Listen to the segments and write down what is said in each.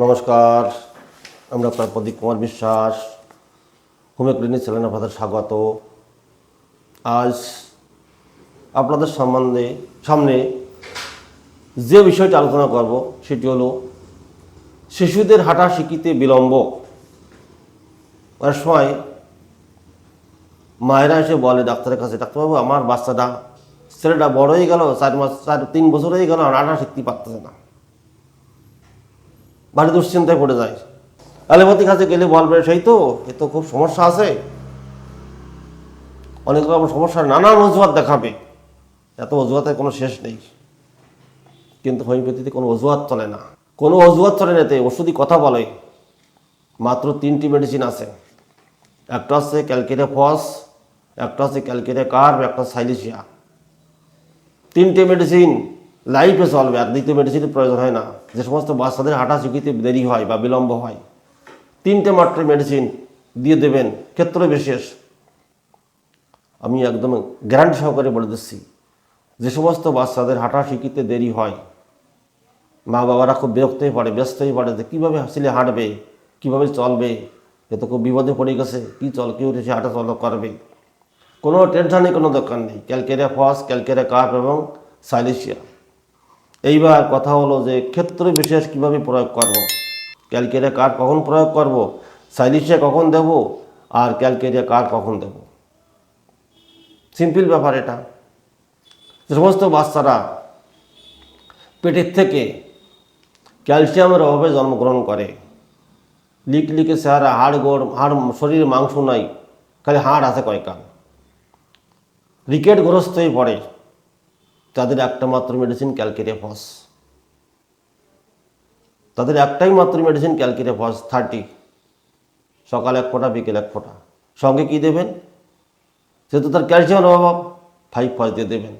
নমস্কার, আমরা আপনার প্রদীপ কুমার বিশ্বাস হোমে ক্লিনিক চ্যানেল আপনাদের স্বাগত। আজ আপনাদের সম্বন্ধে, সামনে যে বিষয়টি আলোচনা করব, সেটি হলো শিশুদের হাঁটা শিখিতে বিলম্ব। অনেক সময় মায়েরা এসে বলে ডাক্তারের কাছে, ডাক্তারবাবু, আমার বাচ্চাটা, ছেলেটা বড় হয়ে গেল, চার মাস, চার, তিন বছর হয়ে গেল, আর হাঁটা শিখতে পারতেছে না। বাড়ি দুশ্চিন্তায় পড়ে যায়। অ্যালোপ্যাথির কাছে গেলে বলবে সেই তো, এ তো খুব সমস্যা আছে। অনেক রকম সমস্যার নানান অজুহাত দেখাবে। এত অজুহাতের কোনো শেষ নেই। কিন্তু হোমিওপ্যাথিতে কোনো অজুহাত চলে না। কোনো অজুহাত চলে না এতে, ওষুধই কথা বলে। মাত্র তিনটি মেডিসিন আছে। একটা হচ্ছে ক্যালকেরিয়া ফস, একটা হচ্ছে ক্যালকেরিয়া কার্ভ একটা সাইলিশিয়া তিনটে মেডিসিন লাইফে চলবে আর দ্বিতীয় মেডিসিনের প্রয়োজন হয় না। যে সমস্ত বাচ্চাদের হাঁটা শিখিতে দেরি হয় বা বিলম্ব হয়। তিনটে মাত্র মেডিসিন দিয়ে দেবেন, ক্ষেত্র বিশেষ। আমি একদম গ্যারান্টি সহকারে বলে দিচ্ছি, যে সমস্ত বাচ্চাদের হাঁটা শিখিতে দেরি হয় মা বাবারা খুব বিরক্ত হয়ে পড়ে, ব্যস্ত হয়ে পড়ে যে কীভাবে ছেলে হাঁটবে, কীভাবে চলবে, এ তো খুব বিপদে পড়ে গেছে, কী চল, কী উঠেছে হাঁটা চল করবে। কোনো টেনশনের কোনো দরকার নেই। ক্যালকেরিয়া ফস ক্যালকেরিয়া কাপ এবং সাইলেশিয়া এইবার কথা হলো যে ক্ষেত্র বিশেষ কীভাবে প্রয়োগ করব। ক্যালকেরিয়া কার্ড কখন প্রয়োগ করব। সাইলিশিয়া কখন দেব? আর ক্যালকেরিয়া কার্ড কখন দেব? সিম্পল ব্যাপার এটা। সমস্ত বাচ্চারা পেটের থেকে ক্যালসিয়ামের অভাবে জন্মগ্রহণ করে, লিক লিকে চেহারা হাড় গোড়, হাড় শরীরে মাংস নাই, খালি হাড় আছে কয়েকটা রিকেটগ্রস্ত হয়ে পড়ে। তাদের একটা মাত্র মেডিসিন ক্যালকেরিয়া ফস তাদের একটাই মাত্র মেডিসিন ক্যালকেরিয়া ফস থার্টি সকাল এক ফোঁটা, বিকেল এক ফোঁটা। সঙ্গে কি দেবেন? যেহেতু তার ক্যালসিয়ামের অভাব। ফাইভ ফস দিয়ে দেবেন।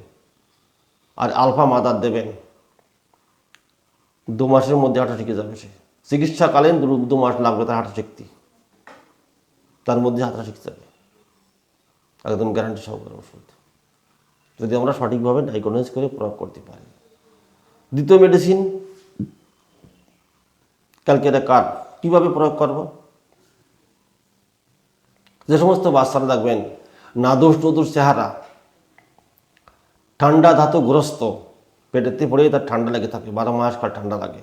আর আলফা মাদার দেবেন। দু মাসের মধ্যে হাঁটা শিখে যাবে সে। চিকিৎসাকালীন দু মাস লাগবে তার হাঁটা শিখতে তার মধ্যে হাঁটা শিখতে যাবে একদম গ্যারান্টি সহকারে ওষুধ। যদি আমরা সঠিকভাবে ডায়াগনোজ করে প্রয়োগ করতে পারি। দ্বিতীয় মেডিসিন ক্যালকেটা কার কীভাবে প্রয়োগ করব? যে সমস্ত বাচ্চারা দেখবেন নাদোষ নদুষ চেহারা, ঠান্ডা ধাতুগ্রস্ত পেটেতে পড়ে তার ঠান্ডা লেগে থাকে, বারো মাস কাল ঠান্ডা লাগে।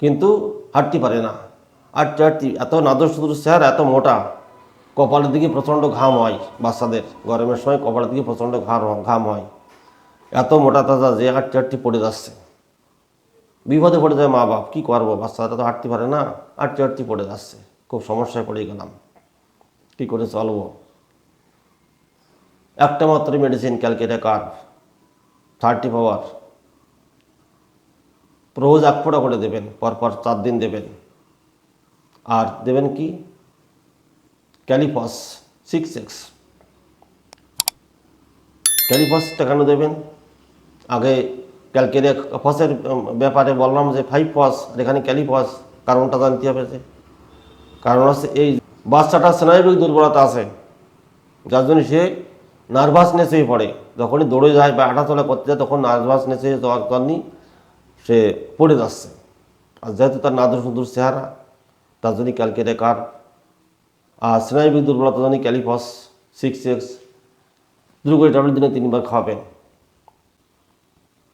কিন্তু হাঁটতে পারে না। হাঁটতে হাঁটতে এত নাদোষ নদুষ চেহারা, এত মোটা কপালের দিকে প্রচণ্ড ঘাম হয় বাচ্চাদের, গরমের সময় কপালের দিকে প্রচণ্ড ঘাম ঘাম হয়। এত মোটা তাজা যে হাঁটতে হাঁটতে পড়ে যাচ্ছে। বিপদে পড়ে যায় মা বাপ কী করব? বাচ্চারা তো হাঁটতে পারে না, হাঁটতে হাঁটতে পড়ে যাচ্ছে। খুব সমস্যায় পড়ে গেলাম। কী করে চলবো? একটা মাত্র মেডিসিন ক্যালকেটা কার্ভ থার্টি পাওয়ার রোজ এক করে দেবেন, পরপর চার দিন দেবেন। আর দেবেন কি? ক্যালিফস সিক্স এক্স ক্যালিফসটা কেন দেবেন? আগে ক্যালকেরিয়া ফসের ব্যাপারে বললাম যে ফাইভ ফস, আর এখানে ক্যালিফস, কারণটা জানতে হবে যে। কারণ হচ্ছে এই বাচ্চাটার স্নায়বিক দুর্বলতা আছে। যার জন্য সে নার্ভাসনেস হয়ে পড়ে। যখনই দৌড়ে যায় বা হাঁটাচলা করতে যায়, তখন নার্ভাসনেস হয়ে যাওয়ার কারণেই সে পড়ে যাচ্ছে। আর যেহেতু তার নাদুর সুন্দর চেহারা, তার জন্য ক্যালকেরিয়া কার আর স্নায়বিক দুর্বলতা জন্য ক্যালিফস সিক্স এক্স করে ট্যাবলেট দিনে তিনবার খাওয়াবেন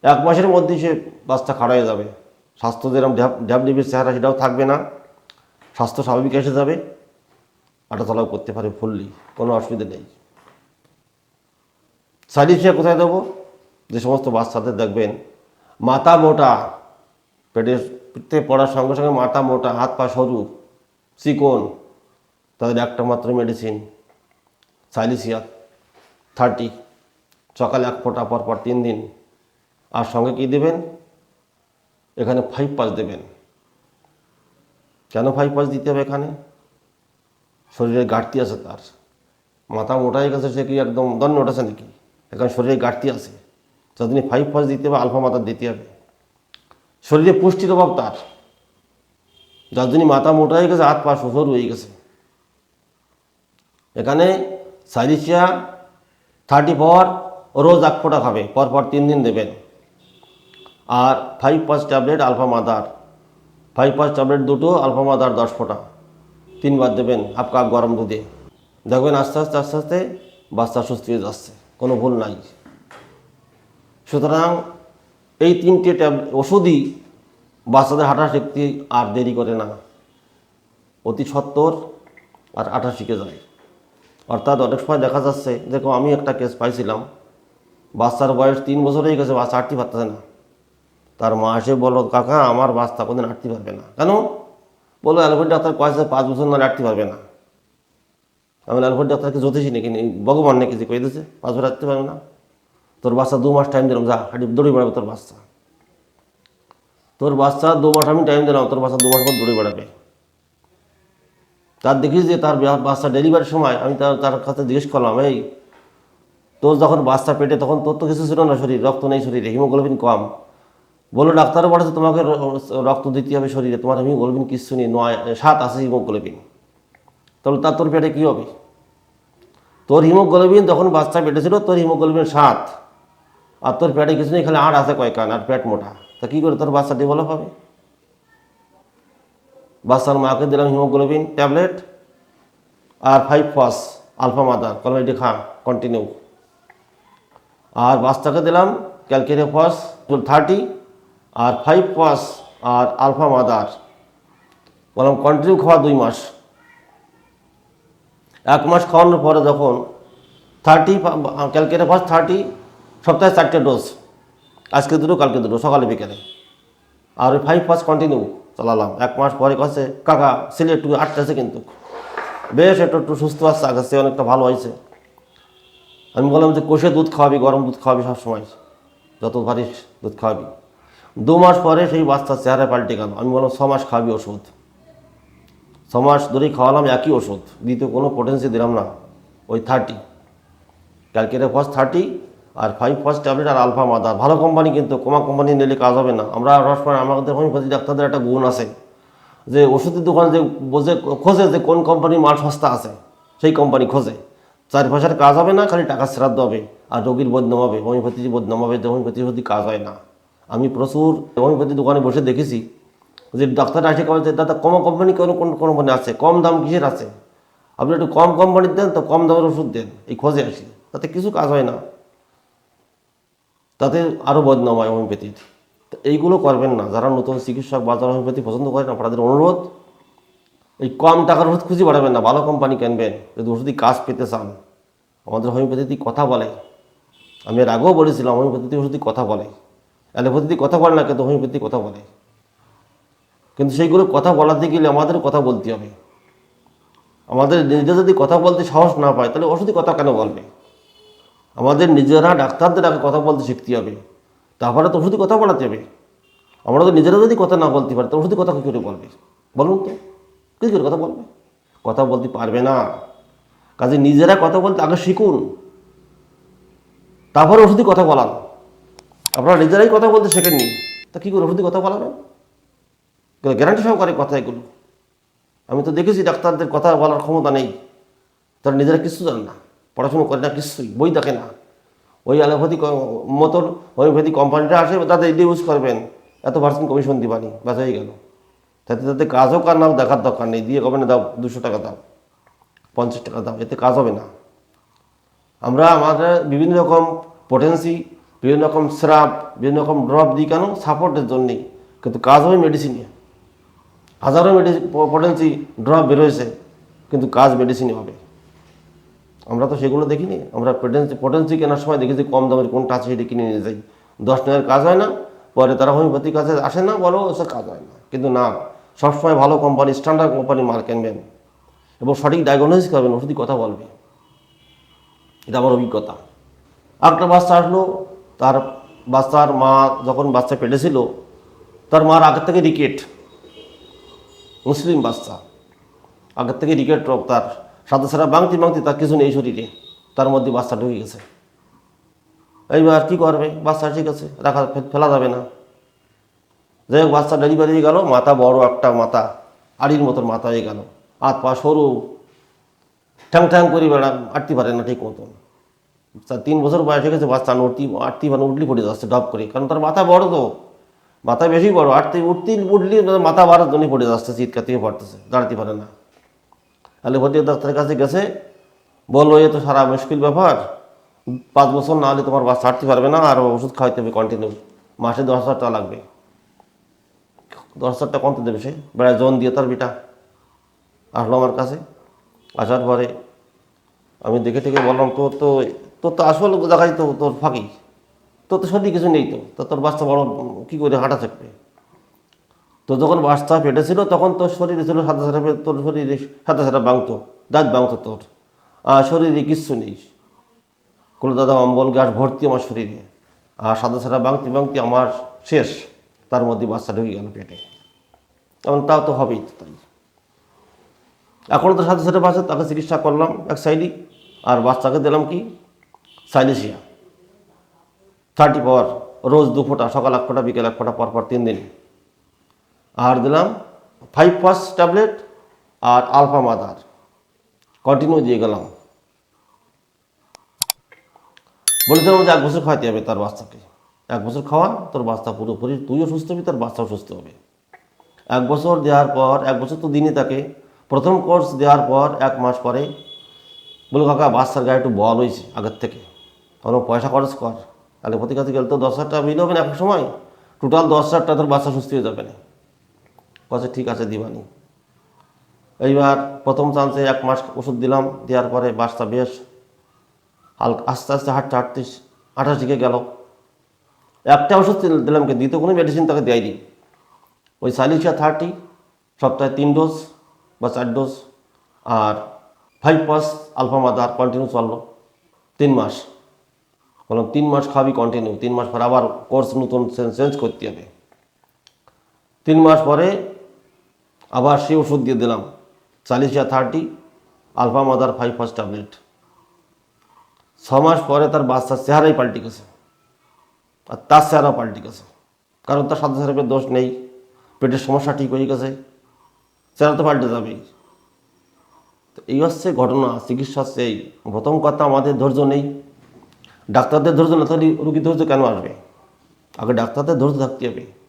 এক মাসের মধ্যেই সে বাচ্চা খাড়া হয়ে যাবে। স্বাস্থ্য যেরকম ঢ্যাপ ঢ্যাপডিবির চেহারা সেটাও থাকবে না। স্বাস্থ্য স্বাভাবিক এসে যাবে। হাঁটাচলাও করতে পারে ফুললি কোনো অসুবিধা নেই। সাইডিসিয়া কোথায় দেবো? যে সমস্ত বাচ্চাদের দেখবেন, মাথা মোটা পেটে পড়ার সঙ্গে সঙ্গে মাথা মোটা, হাত পা সরু, চিকন তাদের একটা মাত্র মেডিসিন সাইলিসিয়া থার্টি সকালে এক ফোঁটা, পর পর তিন দিন। আর সঙ্গে কি দেবেন? এখানে ফাইভ পাস দেবেন। কেন ফাইভ পাস দিতে হবে এখানে? শরীরে ঘাটতি আছে তার। মাথা মোটা হয়ে গেছে, সে কি একদম দণ্ড উঠেছে নাকি? এখানে শরীরে ঘাটতি আছে। যতদিন ফাইভ পাস দিতে হবে, আলফা মাথা দিতে হবে। শরীরে পুষ্টির অভাব তার। জন্য মাথা মোটা হয়ে গেছে, হাত পা সরু হয়ে গেছে এখানে সাইলিশিয়া থার্টি পাওয়ার রোজ এক ফোঁটা খাবে, পরপর তিন দিন দেবেন। আর ফাইভ পাঁচ ট্যাবলেট আলফা মাদার ফাইভ পাঁচ ট্যাবলেট দুটো আলফা মাদার দশ ফোঁটা, তিনবার দেবেন হাফ কাপ গরম দুধে। দেখবেন আস্তে আস্তে আস্তে আস্তে বাচ্চা সুস্থ হয়ে যাচ্ছে, কোনো ভুল নাই। সুতরাং এই তিনটে ট্যাব ওষুধই বাচ্চাদের হাঁটা শিখতে আর দেরি করে না। অতি সত্তর আর আঠা শিখে যায়। অর্থাৎ অনেক সময় দেখা যাচ্ছে, দেখো আমি একটা কেস পাইছিলাম। বাচ্চার বয়স তিন বছর হয়ে গেছে, বাচ্চা আটতে পারতেছে না। তার মা এসে বলল, কাকা, আমার বাচ্চা কোনদিন আটতে পারবে না। কেন? বলল অ্যালোপ্যাথি ডাক্তার কয়েছে পাঁচ বছর না আটতে পারবে না। আমি অ্যালোপ্যাথি ডাক্তারকে জ্যোতিষী নাকি? ভগবান নাকি? যে কয়ে দিয়েছে, পাঁচ বছর আটতে পারবে না। তোর বাচ্চা দু মাস টাইম দিলাম, যা হাঁটি দৌড়ে বেড়াবে তোর বাচ্চা। তোর বাচ্চা দু মাস, আমি টাইম দিলাম, তোর বাচ্চা দু মাস পর দৌড়ে বেড়াবে। তার দেখি যে তার বাচ্চা ডেলিভারির সময়, আমি তার তার কাছে জিজ্ঞেস করলাম, এই, তোর যখন বাচ্চা পেটে, তখন তোর তো কিছু ছিল না শরীর, রক্ত নেই শরীরে হিমোগ্লোবিন কম। বলল ডাক্তারও বলেছে তোমাকে রক্ত দিতে হবে শরীরে, তোমার হিমোগ্লোবিন কিছু নেই, নয়, সাত আছে হিমোগ্লোবিন তাহলে তার তোর পেটে কী হবে? তোর হিমোগ্লোবিন যখন বাচ্চা পেটে ছিল, তোর হিমোগ্লোবিন সাত। আর তোর পেটে কিছু নেই, খালি আট আছে কয়েকান আর পেট মোটা। তা কী করে তোর বাচ্চা ডেভেলপ হবে? বাচ্চার মাকে দিলাম হিমোগ্লোবিন ট্যাবলেট আর ফাইভ ফস আলফা মাদার কলম এটি খা কন্টিনিউ আর বাচ্চাকে দিলাম ক্যালকেরিয়া ফস থার্টি আর ফাইভ ফস আর আলফা মাদার, বললাম কন্টিনিউ খাওয়া দুই মাস। এক মাস খাওয়ানোর পরে যখন থার্টি ক্যালকেরিয়া ফস থার্টি সপ্তাহে চারটে ডোজ আজকে দুটো, কালকে দুটো, সকালে বিকেলে। আর ওই ফাইভ ফার্স্ট কন্টিনিউ চালালাম। এক মাস পরে কাছে কাকা ছেলে একটু আটতেছে কিন্তু। বেশ, একটু একটু সুস্থ আসছে আগের চেয়ে অনেকটা ভালো হয়েছে। আমি বললাম যে, কষে দুধ খাওয়াবি, গরম দুধ খাওয়াবি সবসময়। যত পারিস দুধ খাওয়াবি। দু মাস পরে সেই বাচ্চার চেহারা পাল্টে গেল। আমি বললাম, ছ মাস খাওয়াবি ওষুধ। ছ মাস ধরেই খাওয়ালাম একই ওষুধ। দ্বিতীয় কোনো পোটেন্সি দিলাম না, ওই থার্টি ক্যালকেটে ফার্স্ট থার্টি আর ফাইভ ফার্স্ট ট্যাবলেট আর আলফা মাদার ভালো কোম্পানি কিন্তু কোমা কোম্পানি নিলে কাজ হবে না। আমরা সবসময় আমাদের হোমিওপ্যাথি ডাক্তারদের একটা গুণ আছে। যে ওষুধের দোকানে যে বোঝে, খোঁজে যে কোন কোম্পানির মাল সস্তা আছে, সেই কোম্পানি খোঁজে। চার পয়সার কাজ হবে না, খালি টাকা শ্রাদ্ধ হবে। আর রোগীর বদনাম হবে হোমিওপ্যাথি বদনাম হবে, যে হোমিওপ্যাথির প্রতি কাজ হয় না। আমি প্রচুর হোমিওপ্যাথি দোকানে বসে দেখেছি যে ডাক্তার আসে কেমন দাদা কম কোম্পানি কোন কোন কোম্পানি আছে? কম দাম কিসের আছে? আপনি একটু কম কোম্পানির দেন, তো কম দামের ওষুধ দেন। এই খোঁজে আসি। তাতে কিছু কাজ হয় না। তাতে আরও বদনাম হয় হোমিওপ্যাথির এইগুলো করবেন না। যারা নতুন চিকিৎসক বা যারা হোমিওপ্যাথি পছন্দ করেন, আপনাদের অনুরোধ, এই কম টাকার ওষুধ খুঁজে বাড়াবেন না, ভালো কোম্পানি কিনবেন। যদি ওষুধই কাজ পেতে চান, আমাদের হোমিওপ্যাথিতে কথা বলে। আমি এর আগেও বলেছিলাম হোমিওপ্যাথিতে ওষুধই কথা বলে। অ্যালোপ্যাথিতে কথা বলে না, কিন্তু হোমিওপ্যাথি কথা বলে। কিন্তু সেইগুলো কথা বলাতে গেলে আমাদের কথা বলতে হবে। আমাদের নিজে যদি কথা বলতে সাহস না পায়, তাহলে ওষুধই কথা কেন বলবে? আমাদের নিজেরা ডাক্তারদের আগে কথা বলতে শিখতে হবে। তারপরে তো ওষুধই কথা বলাতে হবে। আমরা তো নিজেরা যদি কথা না বলতে পারি তো ওষুধই কথা কী করে বলবে? বলুন তো। কী করে কথা বলবে? কথা বলতে পারবে না। কাজে নিজেরা কথা বলতে আগে শিখুন। তারপরে ওষুধই কথা বলান। আপনারা নিজেরাই কথা বলতে শেখেননি। তা কী করে ওষুধই কথা বলাবেন গ্যারান্টি সহকারে কথা এগুলো। আমি তো দেখেছি ডাক্তারদের কথা বলার ক্ষমতা নেই। তারা নিজেরা কিছু জানে না। পড়াশুনো করে না কিছুই বই দেখে না। ওই অ্যালোপ্যাথি মতন হোমিওপ্যাথি কোম্পানিটা আসে তাদের এটা ইউজ করবেন। এত পার্সেন্ট কমিশন দিবানি বাস হয়ে গেল। তাতে তাতে কাজ হোক আর নাও দেখার দরকার নেই, দিয়ে কবে না দাও, দুশো টাকা দাও, পঞ্চাশ টাকা দাও, এতে কাজ হবে না। আমরা আমাদের বিভিন্ন রকম পোটেন্সি বিভিন্ন রকম স্রাব, বিভিন্ন রকম ড্রপ দিই কেন? সাপোর্টের জন্যেই। কিন্তু কাজ হবে মেডিসিনে হাজারো মেডিসিন পোটেন্সি ড্রপ বেরোয়েছে, কিন্তু কাজ মেডিসিনে হবে। আমরা তো সেগুলো দেখিনি। আমরা পোটেন্সি পোটেন্সি কেনার সময় দেখেছি কম দামের কোনটা আছে সেটা কিনে নিয়ে যাই দশ টাকার কাজ হয় না, পরে তারা হোমিওপ্যাথি কাছে আসে না, বলো ওসব কাজ হয় না। কিন্তু না, সবসময় ভালো কোম্পানি স্ট্যান্ডার্ড কোম্পানি মাল কিনবেন এবং সঠিক ডায়াগনোসিস করবেন ওষুধই কথা বলবে। এটা আমার অভিজ্ঞতা। একটা বাচ্চা আসলো, তার বাচ্চার মা যখন বাচ্চা পেটেছিল তার মার আগের থেকে রিকেট, মুসলিম বাচ্চা। আগের থেকে রিকেট রোগ তার। সাথে সারা বাংতি বাংতি তার কিছু নেই শরীরে। তার মধ্যে বাচ্চা ঢুকে গেছে। এইবার কী করবে? বাচ্চা ঠিক আছে, রাখা ফেলা যাবে না। যাই হোক, বাচ্চা ডেলিভারি হয়ে গেল, মাথা বড় একটা মাথা, আড়ির মতন মাথা হয়ে গেল। হাত পা সরু, ঠ্যাং ঠ্যাং করে বেড়া আটতে পারে না ঠিক মতন। তিন বছর বয়স হয়ে গেছে, বাচ্চা উঠতি আটতি মানে উঠলি পড়ে যাচ্ছে ডব করে। কারণ তার মাথা বড় তো। মাথা বেশি বড় আটতে উঠতে, উঠলি, মাথা বাড়ার জন্য পড়ে যাচ্ছে, চিৎকার থেকে পড়তেছে, দাঁড়াতে পারে না। অ্যালোপ্যাথি ডাক্তারের কাছে গেছে, বলল, এ তো সারা মুশকিল ব্যাপার। পাঁচ বছর না হলে তোমার বাস ছাড়তে পারবে না, আর ওষুধ খাওয়াইতে হবে কন্টিনিউ মাসে দশ হাজার টাকা লাগবে। দশ হাজার টাকা কত দেবে সে? বেড়ায় জন দিয়ে তার বিটা আসলো আমার কাছে। আসার পরে আমি দেখে থেকে বললাম, তোর তো তোর তো আসল দেখাই তো, তোর ফাঁকি। তোর তো সত্যি কিছু নেই তো। তোর বাচ্চা বড়, কী করে হাঁটা থাকবে তো যখন বাচ্চা পেটে ছিল, তখন তোর শরীরে ছিল সাদা সাদা তোর শরীরে সাদা সাদা বাংতো, দাঁত বাংতো তোর। আর শরীরে কিচ্ছু নেই। কোনো দাদা, অম্বল গ্যাস ভর্তি আমার শরীরে। আর সাদা সাদা বাংতি বাংতি আমার শেষ। তার মধ্যে বাচ্চা ঢুকে গেল পেটে। এমন তাও তো হবেই তো তাই। এখনও তো সাথে সাথে বাচ্চা, তাকে চিকিৎসা করলাম এক সাইডই আর বাচ্চাকে দিলাম কি? সাইলেসিয়া। থার্টি পাওয়ার, রোজ দু ফোঁটা সকাল এক ফোঁটা, বিকেল এক ফোঁটা পর পর তিন দিন। আর দিলাম ফাইভ ফার্স্ট ট্যাবলেট আর আলফা মাদার কন্টিনিউ দিয়ে গেলাম। বলেছিলাম যে এক বছর খাওয়াতে হবে তার বাচ্চাকে। এক বছর খাওয়া, তোর বাচ্চা পুরোপুরি, তুইও সুস্থ হবি, তোর বাচ্চাও সুস্থ হবে। এক বছর দেওয়ার পর, এক বছর তো দিনই তাকে প্রথম কোর্স দেওয়ার পর, এক মাস পরে, বলে কাকা, বাচ্চার গায়ে একটু বল হয়েছে আগের থেকে। কোনো পয়সা খরচ কর। তাহলে প্রতি কাছে গেলে তো দশ হাজার টাকা বিল হবে না এক সময়। টোটাল দশ হাজার টাকা তোর বাচ্চা সুস্থ হয়ে যাবে না। কাছে ঠিক আছে দিবানি। এইবার প্রথম চান্সে এক মাস ওষুধ দিলাম, দেওয়ার পরে বাচ্চা বেশ হালকা, আস্তে আস্তে হাঁটতে হাঁটতে আঠাশ দিকে গেল। একটা ওষুধ দিলাম কি দ্বিতীয় কোনো মেডিসিন তাকে দেয় দেয়নি। ওই সাইলিশিয়া থার্টি সপ্তাহে তিন ডোজ বা চার ডোজ আর five phos alfa mother continue চলল, তিন মাস। বললাম, তিন মাস খাবি কন্টিনিউ তিন মাস পরে আবার কোর্স নতুন চেঞ্জ করতে হবে। তিন মাস পরে আবার সেই ওষুধ দিয়ে দিলাম। চালিশিয়া thirty alfa mother five first tablet ছ মাস পরে তার বাচ্চার চেহারাই পাল্টে গেছে। আর তার চেহারা পাল্টে গেছে। কারণ তার সাথে সাথে দোষ নেই। পেটের সমস্যা ঠিক হয়ে গেছে। চেহারা তো পাল্টে যাবেই। তো এই হচ্ছে ঘটনা। চিকিৎসা হচ্ছে এই। প্রথম কথা আমাদের ধৈর্য নেই। ডাক্তারদের ধৈর্য না তাহলে রুগী ধৈর্য কেন আসবে? আগে ডাক্তারদের ধৈর্য থাকতে হবে।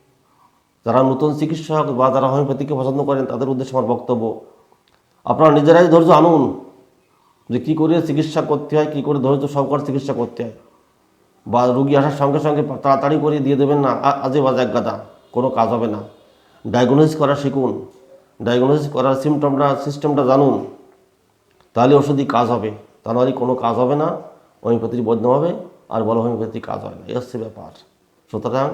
যারা নতুন চিকিৎসক বা যারা হোমিওপ্যাথিকে পছন্দ করেন, তাদের উদ্দেশ্যে আমার বক্তব্য। আপনারা নিজেরাই ধৈর্য আনুন যে কী করে চিকিৎসা করতে হয়, কী করে ধৈর্য সহকার চিকিৎসা করতে হয়। বা রুগী আসার সঙ্গে সঙ্গে তাড়াতাড়ি করে দিয়ে দেবেন না আজে বাজে এক গাদা, কোনো কাজ হবে না। ডায়াগনোসিস করা শিখুন, ডায়াগনোসিস করার সিমটমটা সিস্টেমটা জানুন। তাহলে ওষুধই কাজ হবে, তা নাহলে কোনো কাজ হবে না, হোমিওপ্যাথির বদনাম হবে, আর বলো হোমিওপ্যাথি কাজ হয় না, এই হচ্ছে ব্যাপার। সুতরাং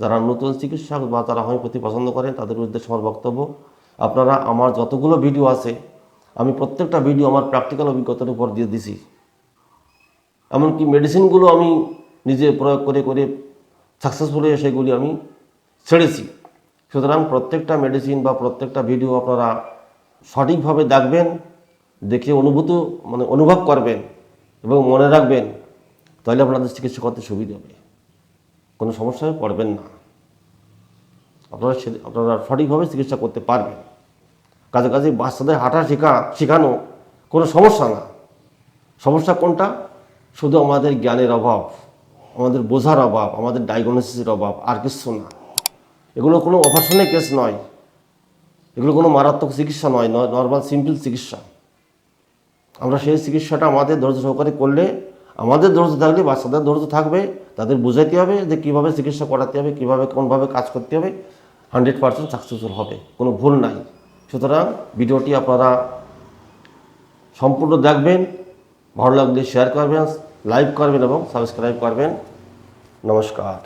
যারা নতুন চিকিৎসক বা যারা হোমিওপ্যাথি পছন্দ করেন, তাদের উদ্দেশ্যে আমার বক্তব্য, আপনারা আমার যতগুলো ভিডিও আছে, আমি প্রত্যেকটা ভিডিও আমার প্র্যাকটিক্যাল অভিজ্ঞতার উপর দিয়ে দিছি। এমনকি মেডিসিনগুলো আমি নিজে প্রয়োগ করে করে সাকসেসফুল হয়ে সেগুলি আমি ছেড়েছি। সুতরাং প্রত্যেকটা মেডিসিন বা প্রত্যেকটা ভিডিও আপনারা সঠিকভাবে দেখবেন, দেখে অনুভূত মানে অনুভব করবেন এবং মনে রাখবেন, তাহলে আপনাদের চিকিৎসা করতে সুবিধা হবে। কোনো সমস্যায় পড়বেন না। আপনারা সে- আপনারা সঠিকভাবে চিকিৎসা করতে পারবেন। কাজে কাজে বাচ্চাদের হাঁটা শেখা শেখানো কোনো সমস্যা না। সমস্যা কোনটা? শুধু আমাদের জ্ঞানের অভাব, আমাদের বোঝার অভাব, আমাদের ডায়াগনোসিসের অভাব, আর কিছু না। এগুলো কোনো অপারেশনের কেস নয়। এগুলো কোনো মারাত্মক চিকিৎসা নয় নর্মাল সিম্পল চিকিৎসা। আমরা সেই চিকিৎসাটা আমাদের ধৈর্য সহকারে করলে আমাদের ধৈর্য থাকলে বাচ্চাদের ধৈর্য থাকবে, তাদের বুঝাইতে হবে যে কীভাবে চিকিৎসা করাতে হবে, কীভাবে, কোনভাবে কাজ করতে হবে। হান্ড্রেড পার্সেন্ট সাকসেসফুল হবে, কোনো ভুল নাই। সুতরাং ভিডিওটি আপনারা সম্পূর্ণ দেখবেন, ভালো লাগলে শেয়ার করবেন লাইক করবেন এবং সাবস্ক্রাইব করবেন। নমস্কার।